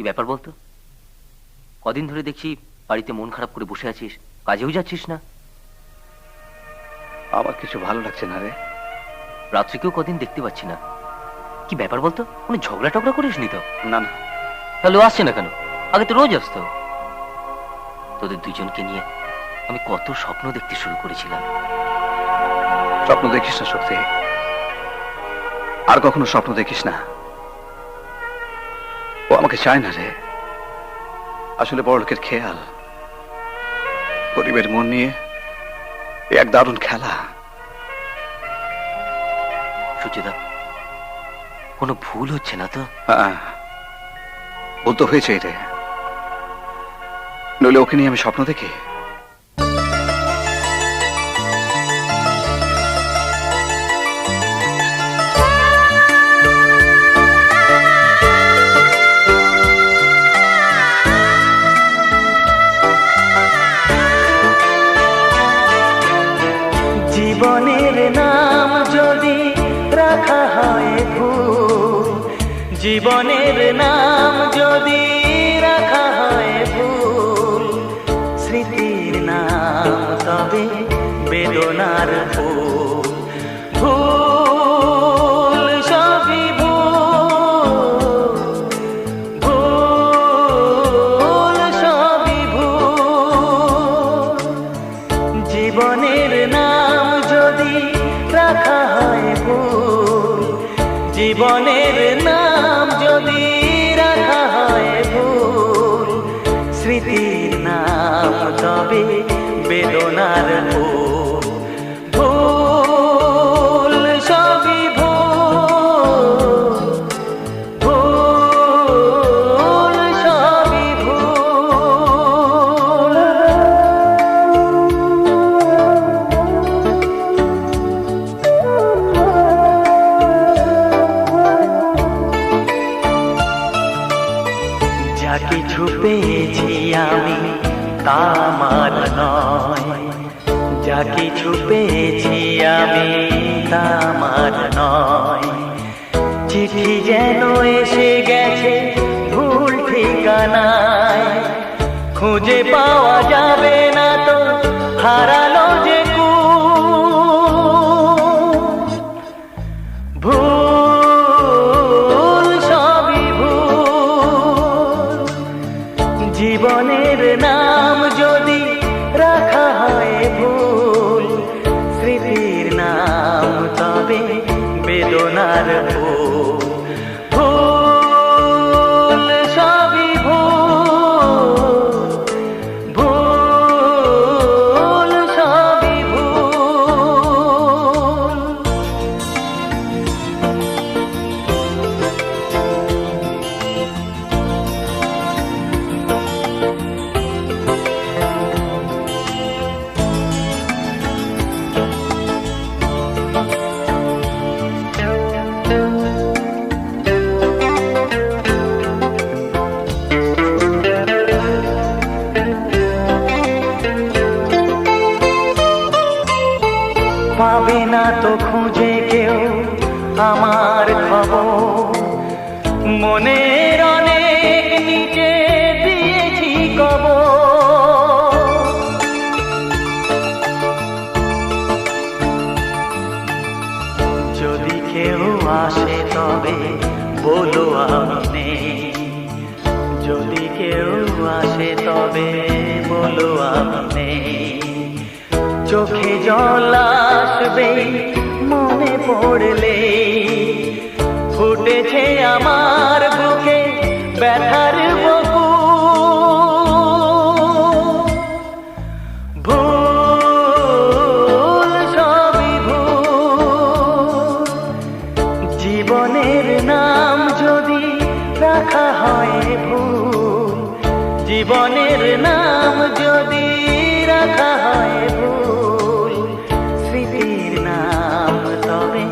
কি ব্যাপার বলতো? কদিন ধরে দেখছি বাড়িতে মন খারাপ করে বসে আছিস কাজেও যাচ্ছিস না। আমার কিছু ভালো লাগছে না রে। রাত্রিকেও কদিন দেখতে পাচ্ছি না। কি ব্যাপার বলতো? কোনো ঝগড়া টগড়া করিস নি তো? না না। তাহলে আসছে না কেন? আগে তো রোজ আসতো। তোদের দুজনকে নিয়ে আমি কত স্বপ্ন দেখতে শুরু করেছিলাম। স্বপ্ন দেখিস না শক্তি আর কখনো স্বপ্ন দেখিস না। ও আমাকে চায় না রে। আসলে বড় লোকের খেয়াল গরিবের মন নিয়ে এক দারুণ খেলা। সুচিদা কোনো ভুল হচ্ছে না তো? হ্যাঁ ভুল তো হয়েছে রে। নইলে ওকে নিয়ে আমি স্বপ্ন দেখি। জীবনের নাম যদি রাখা হয় ভুল, জীবনের নাম যদি রাখা হয় ভুল, স্মৃতির নাম তবে বেদনার ফুল ভুল। জীবনের নাম ভুল জীবনের নাম যদি রাখা হয় ভুল স্মৃতির নাম তবে বেদনার যা কিছু পেয়েছি আমি, তা আমার নয়। যা কিছু পেয়েছি আমি, তা আমার নয়। চিঠি যেন এসে গেছে ভুল ঠিকানায়, খুঁজে পাওয়া যাবে না তো হারালো নাম তবে বেদনার ফুল আমার খবর মনের অনেক নিচে দিয়েছি কবর। যদি কেউ আসে তবে বলো আমি যদি কেউ আসে তবে বলো আমি চোখে জল আসবে মনে পড়লে ভুল, সবই ভুল। জীবনের নাম যদি রাখা হয় ভুল, জীবনের নাম যদি রাখা হয় ভুল, স্মৃতির নাম তবে